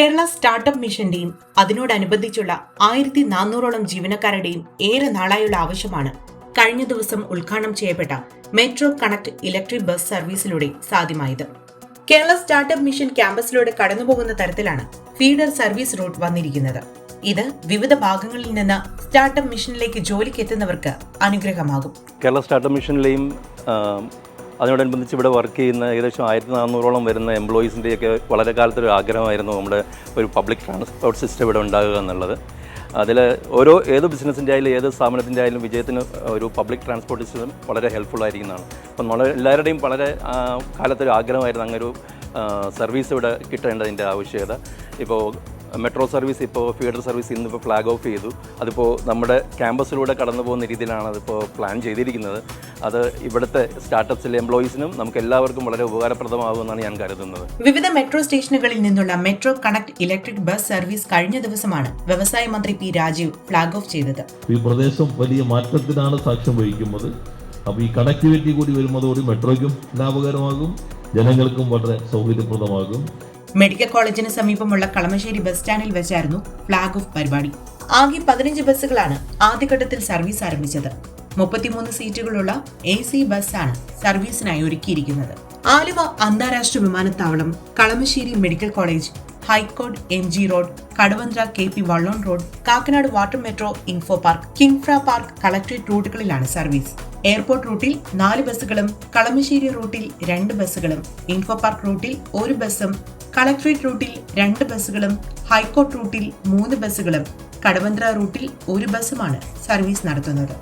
Kerala startup മിഷന്റെയും അതിനോടനുബന്ധിച്ചുള്ള ആയിരത്തി നാനൂറോളം ജീവനക്കാരുടെയും ഏറെ നാളായുള്ള ആവശ്യമാണ്. കഴിഞ്ഞ ദിവസം ഉദ്ഘാടനം ചെയ്യപ്പെട്ട മെട്രോ കണക്ട് ഇലക്ട്രിക് ബസ് സർവീസിലൂടെ സാധ്യമായത്. കേരള സ്റ്റാർട്ടപ്പ് മിഷൻ ക്യാമ്പസിലൂടെ കടന്നുപോകുന്ന തരത്തിലാണ് ഫീഡർ സർവീസ് റൂട്ട് വന്നിരിക്കുന്നത്. ഇത് വിവിധ ഭാഗങ്ങളിൽ നിന്ന് സ്റ്റാർട്ടപ്പ് മിഷനിലേക്ക് ജോലിക്ക് എത്തുന്നവർക്ക് അനുഗ്രഹമാകും. കേരള സ്റ്റാർട്ടപ്പ് മിഷനിലെയും അതിനോടനുബന്ധിച്ച് ഇവിടെ വർക്ക് ചെയ്യുന്ന ഏകദേശം ആയിരത്തി നാനൂറോളം വരുന്ന എംപ്ലോയീസിന്റെയൊക്കെ വളരെ കാലത്തൊരു ആഗ്രഹമായിരുന്നു നമ്മുടെ ഒരു പബ്ലിക് ട്രാൻസ്പോർട്ട് സിസ്റ്റം ഇവിടെ ഉണ്ടാകുക എന്നുള്ളത്. അതിൽ ഓരോ ഏത് ബിസിനസ്സിന്റെ ആയാലും ഏത് സ്ഥാപനത്തിന്റെ ആയാലും വിജയത്തിന് ഒരു പബ്ലിക് ട്രാൻസ്പോർട്ട് സിസ്റ്റം വളരെ ഹെൽപ്ഫുൾ ആയിരിക്കുന്നതാണ്. അപ്പം നമ്മൾ എല്ലാവരുടെയും വളരെ കാലത്തൊരു ആഗ്രഹമായിരുന്നു അങ്ങനെ ഒരു സർവീസ് ഇവിടെ കിട്ടേണ്ടതിന്റെ ആവശ്യകത. ഇപ്പോൾ മെട്രോ സർവീസ് ഇപ്പോൾ ഫീഡർ സർവീസ് ഇന്നിപ്പോൾ ഫ്ലാഗ് ഓഫ് ചെയ്തു. അതിപ്പോൾ നമ്മുടെ ക്യാമ്പസിലൂടെ കടന്നു പോകുന്ന രീതിയിലാണ് അതിപ്പോൾ പ്ലാൻ ചെയ്തിരിക്കുന്നത്. അത് ഇവിടുത്തെ സ്റ്റാർട്ടപ്സിലെ എംപ്ലോയീസിനും നമുക്ക് എല്ലാവർക്കും വളരെ ഉപകാരപ്രദമാകുമെന്നാണ് ഞാൻ കരുതുന്നത്. വിവിധ മെട്രോ സ്റ്റേഷനുകളിൽ നിന്നുള്ള metro connect electric bus service കഴിഞ്ഞ ദിവസമാണ് വ്യവസായ മന്ത്രി പി രാജീവ് ഫ്ലാഗ് ഓഫ് ചെയ്തത്. ഈ പ്രദേശം വലിയ മാറ്റത്തിനാണ് സാക്ഷ്യം വഹിക്കുന്നത്. അപ്പോൾ ഈ കണക്ടിവിറ്റി കൂടി വരുന്നതോടെ മെട്രോയ്ക്കും ലാഭകരമാകും ജനങ്ങൾക്കും വളരെ സൗകര്യപ്രദമാകും. മെഡിക്കൽ കോളേജിന് സമീപമുള്ള കളമശ്ശേരി ബസ് സ്റ്റാൻഡിൽ വെച്ചായിരുന്നു ഫ്ളാഗ് ഓഫ് പരിപാടി. ആകെ പതിനഞ്ച് ബസ്സുകളാണ് ആദ്യഘട്ടത്തിൽ സർവീസ് ആരംഭിച്ചത്. മുപ്പത്തിമൂന്ന് സീറ്റുകളുള്ള എ സി ബസ്സാണ് സർവീസിനായി ഒരുക്കിയിരിക്കുന്നത്. ആലുവ അന്താരാഷ്ട്ര വിമാനത്താവളം Kalamassery medical college high court M G road Kadavanthra K P Vallon road Kakkanad water metro Infopark Kinfra park collectorate റൂട്ടുകളിലാണ് service. Airport റൂട്ടിൽ നാല് ബസ്സുകളും കളമശ്ശേരി റൂട്ടിൽ രണ്ട് ബസ്സുകളും ഇൻഫോ പാർക്ക് റൂട്ടിൽ ഒരു ബസ്സും കളക്ട്രേറ്റ് റൂട്ടിൽ രണ്ട് ബസ്സുകളും ഹൈക്കോർട്ട് റൂട്ടിൽ മൂന്ന് ബസ്സുകളും കടവന്ത്ര റൂട്ടിൽ ഒരു ബസ്സുമാണ് സർവീസ് നടത്തുന്നത്.